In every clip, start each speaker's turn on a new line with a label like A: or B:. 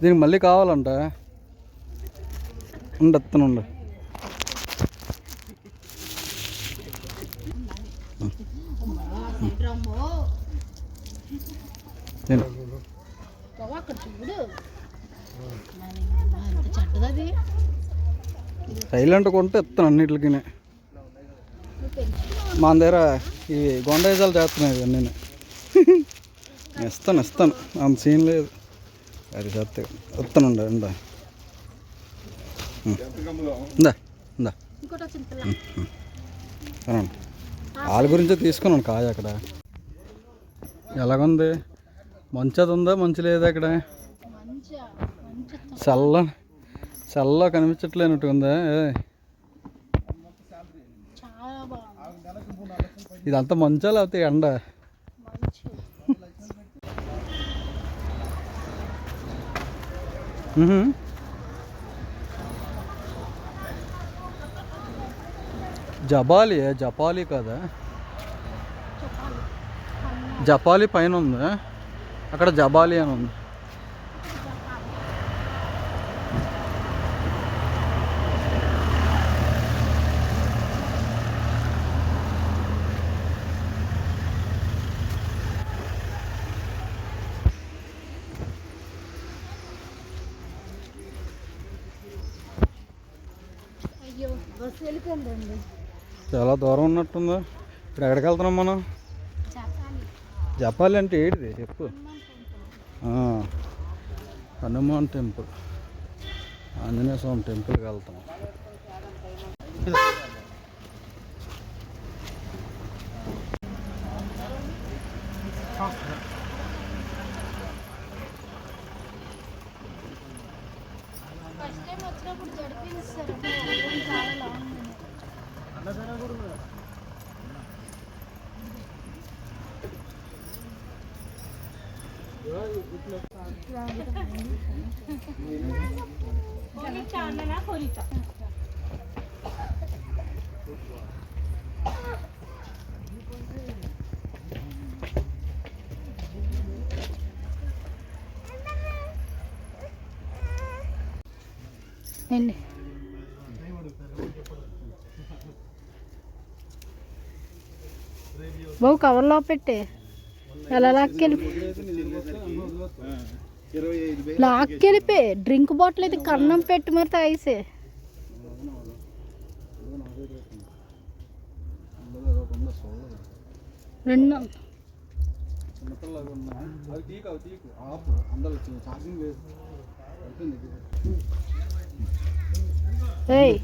A: దీనికి మళ్ళీ కావాలంట. ఉండత్తను ఉండు.
B: రమ్మో
A: తిను.
B: బావ అక్కడ చూడు మరి అమ్మా, ఎంత చెడ్డదది
A: సైలెంట్ కొంటే ఇస్తాను అన్నిటికి
B: నువ్వు పెంచుకున్నావు
A: మా దగ్గర ఇవి గొండైజాలు చేస్తున్నాయి ఇవన్నీ ఇస్తాను ఇస్తాను అంత సీన్ లేదు. అది చేస్తే ఇస్తాను ఉండ ఉందా ఇందా ఇందా తినండి వాళ్ళ గురించే తీసుకున్నాను కాయ అక్కడ. ఎలాగుంది? మంచి అది ఉందా? మంచి లేదా అక్కడ చల్ల చల్ల కనిపించట్లేనట్టు ఉందా ఏ,
B: చాలా బాగుంది
A: ఇదంతా మంచా లేకపోతే ఎండ. జబాలి జపాలి కదా? జపాలి. పైన ఉంది? అక్కడ జబాలి అని ఉంది.
B: అయ్యో బస్సు వెళ్ళిపోయిందండి.
A: చాలా దూరం ఉన్నట్టుందా? ఇప్పుడు ఎక్కడికి వెళ్తున్నాం మనం? జపాలి అంటే ఏంటిది? చెప్పు. హనుమాన్ టెంపుల్. ఆంజనేయ స్వామి టెంపుల్కి వెళ్తాం.
B: ఏంటి బాబు కవర్లో పెట్టే ఎలా లాక్కెళ్ళి లాక్కెళ్ళిపోయి డ్రింక్ బాటిల్ అయితే కన్నం పెట్టి మరి తాగేసే. రెండు ఏయ్.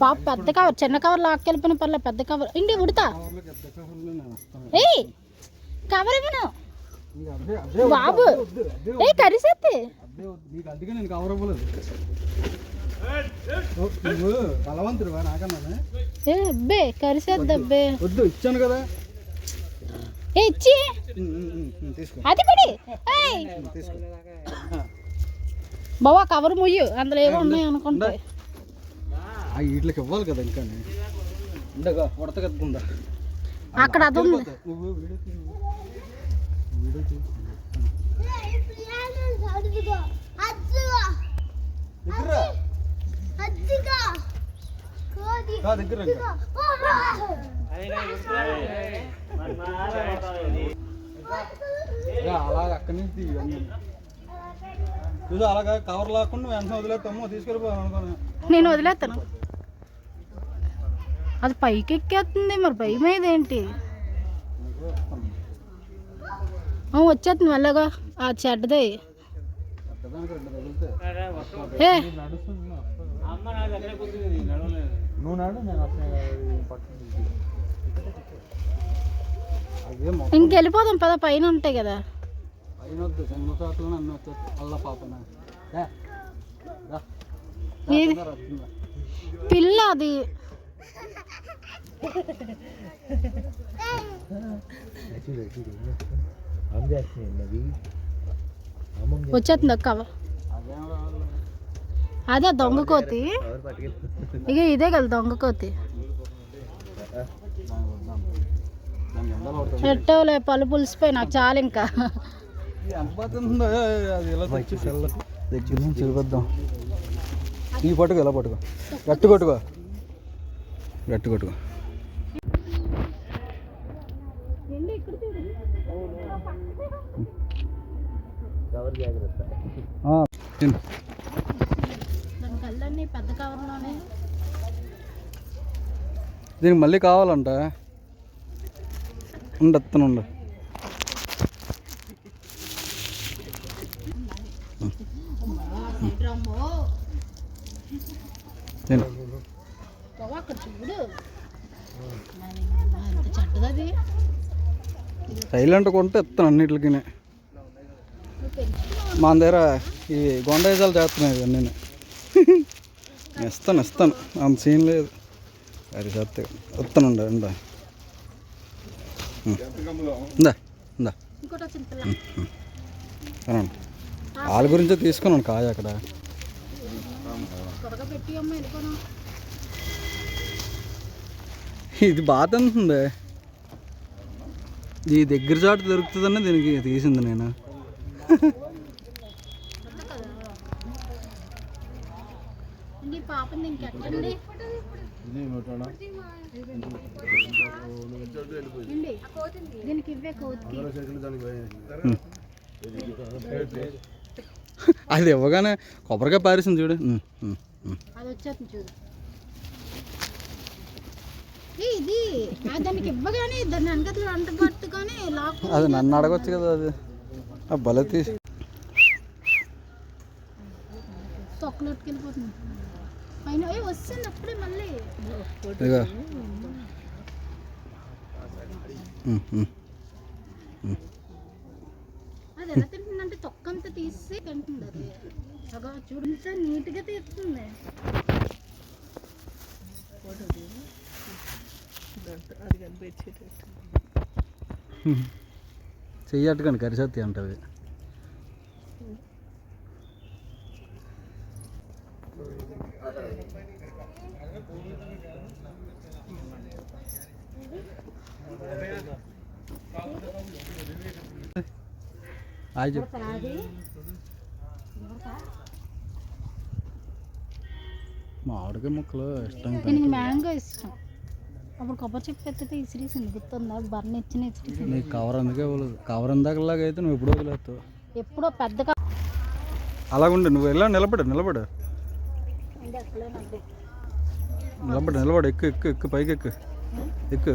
B: పాప పెద్ద కవర్ చిన్న కవర్ లాక్కెళ్ళిపోయిన పర్లే పెద్ద కవర్ ఇండి ఉడతా. ఏయ్ కవర్ ఇవ్వను. బాబు. ఏ
A: నాకన్నా
B: ఏ అబ్బే కరిసేద్ది అబ్బే.
A: వద్దు ఇచ్చాను కదా
B: ఏ ఇచ్చి. అది పడి. బావా కవర్ ముయ్యు. అందులో ఏమో ఉన్నాయి అనుకుంటా.
A: వీటికి ఇవ్వాలి కదా ఇంకా ఉండగా ఉడత కట్టుకుందా
B: అక్కడ అది ఉంది.
A: దగ్గర అలాగ అక్కడి నుంచి. చూడు అలాగా కవర్ లాకుండా వెంటనే వదిలేస్తాము తీసుకెళ్ళిపోయాను
B: నేను వదిలేస్తాను. అది పైకి ఎక్కేస్తుంది మరి భయం ఏంటి. ఆ, వచ్చేస్తుంది మెల్లగా. ఆ చెడ్డదే. ఇంకెళ్ళిపోదాం పద పైన ఉంటాయి కదా? పిల్ల అది. వచ్చేస్తుంది అక్క
A: అదేం
B: దొంగ కోతి ఇక ఇదే కదా దొంగ కోతి పెట్టవులే పళ్ళు పులిసిపోయి నాకు చాలు ఇంకా
A: దగ్గర నుంచి చూపిద్దాం ఈ పట్టుకో ఇలా పట్టుకో గట్టి కొట్టుకో గట్టి కొట్టుకో. దీనికి మళ్ళీ కావాలంట. ఉండత్తనుండ ఉండు
B: రమ్మో
A: తిను
B: బావా అక్కడ చూడు ఎంత చెడ్డది
A: సైలెంట్ కొంటే ఇస్తాను అన్నిటికి మా దగ్గర ఈ గొండైజాలు చేస్తున్నాయి ఇవన్నీ. ఇస్తాను ఇస్తాను. అంత సీన్ లేదు. అది చేస్తే ఇస్తాను ఉండ ఇందా ఇందా తినండి. వాళ్ళ గురించే తీసుకున్నాను కాయ అక్కడ. ఇది బాగా తింటుంది. ఈ దగ్గర చాటు దొరుకుతుందని దీనికి తీసింది నేను. అది ఇవ్వగానే కొబ్బరికాయ పారేసింది చూడు.
B: అది వచ్చేస్తుంది చూడు. ఇది ఆ దానికి ఇవ్వగానే దాన్ని వెనకట్లు అంట పట్టుకొని లాక్కు
A: అది నన్ను అడగొచ్చు కదా అది. ఆ భలే తీసి.
B: పైన ఏ వస్తుంది అప్పుడే మళ్ళీ. అది ఎలా తింటుందంటే తొక్కంతా తీసి తింటుంది అది. అగో చూడు ఇంత నీట్గా తీస్తుంది
A: చెయ్యి అట్టుకొని కరిసత్తి అంటది హాయ్ చెప్పు. మామిడికాయ ముక్కలు ఇష్టంగా
B: దీనికి మ్యాంగో ఇష్టం. అప్పుడు కొబ్బరి చెప్పు ఎత్తితే ఇసిరేసింది గుర్తుందా? బర్న్ ఇచ్చిన ఇసిరేసింది
A: నీకు కవర్ అందుకే కవర్ అందాకలాగా అయితే నువ్వు ఎప్పుడో వదిలేస్తావు.
B: ఎప్పుడో పెద్దగా
A: అలాగుండు నువ్వు వెళ్ళా నిలబడు నిలబడు. నిలబడు నిలబడు. ఎక్కు ఎక్కు ఎక్కు పైకి ఎక్కు. ఎక్కు.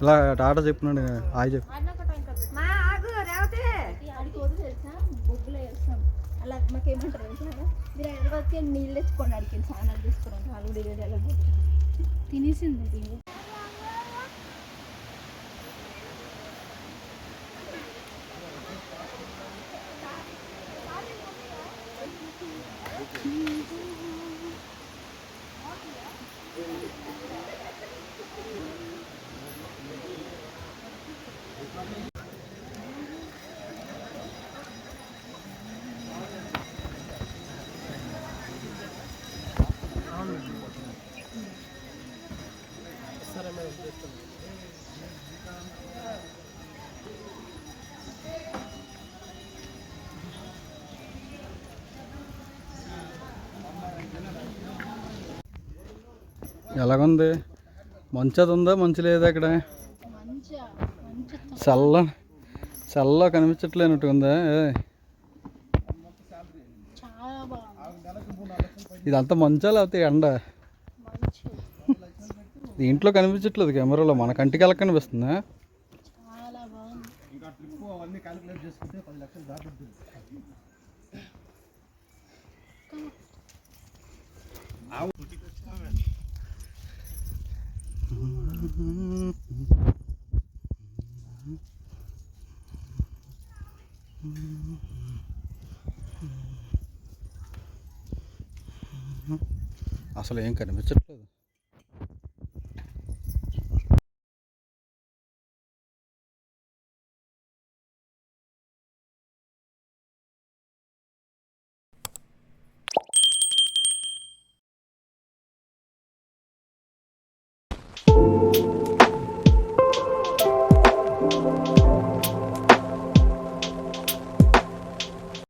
A: ఇలా టాటా చెప్పినాడు హాయ్ చెప్పు.
C: అలా మాకేమంటారు తెలుసా? మీరు హైదరాబాద్కి నీళ్ళు తెచ్చుకోండి అడిగి స్నానాలు తీసుకోవడానికి వాళ్ళు డెలివరీ ఎలా
B: తినేసింది.
A: ఎలాగుంది? మంచి అది ఉందా మంచి లేదా ఇక్కడ? చల్ల చల్ల కనిపించట్లేనట్టు ఉందా ఏయ్,
B: చాలా బాగుంది
A: ఇదంతా మంచా లేకపోతే ఎండ? దీంట్లో కనిపించట్లేదు కెమెరాలో మన కంటికి ఎలా కనిపిస్తుందా? అసలు ఏం కనిపించదు